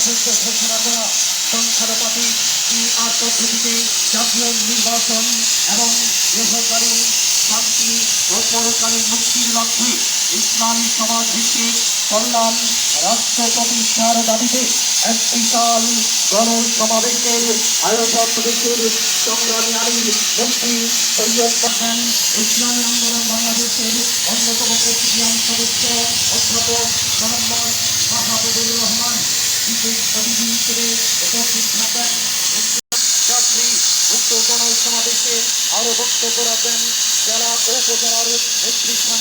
রাজস্ব ঘোষণা করা সংখ্যানুপাতি আর পদ্ধতিতে জাতীয় নির্বাচন এবং বেসরকারি শান্তি ও পরকালীন মুক্তির লক্ষ্যে ইসলামী সমাজ ভিত্তিক কল্যাণ রাষ্ট্র প্রতিষ্ঠার দাবিতে এক বিশাল গণসমাবেশের আয়োজন দেশের সংগ্রামী আলীর মন্ত্রী সৈয়দ হোসেন ইসলামী আন্দোলন বাংলাদেশের অন্যতম প্রেসিডিয়াম সদস্য অধ্যাপক অতিথি হিসেবে উপস্থিত থাকবেন যাত্রী উক্ত গণসমাবেশে আরও বক্তব্য উপজেলার নেতৃস্থানীয়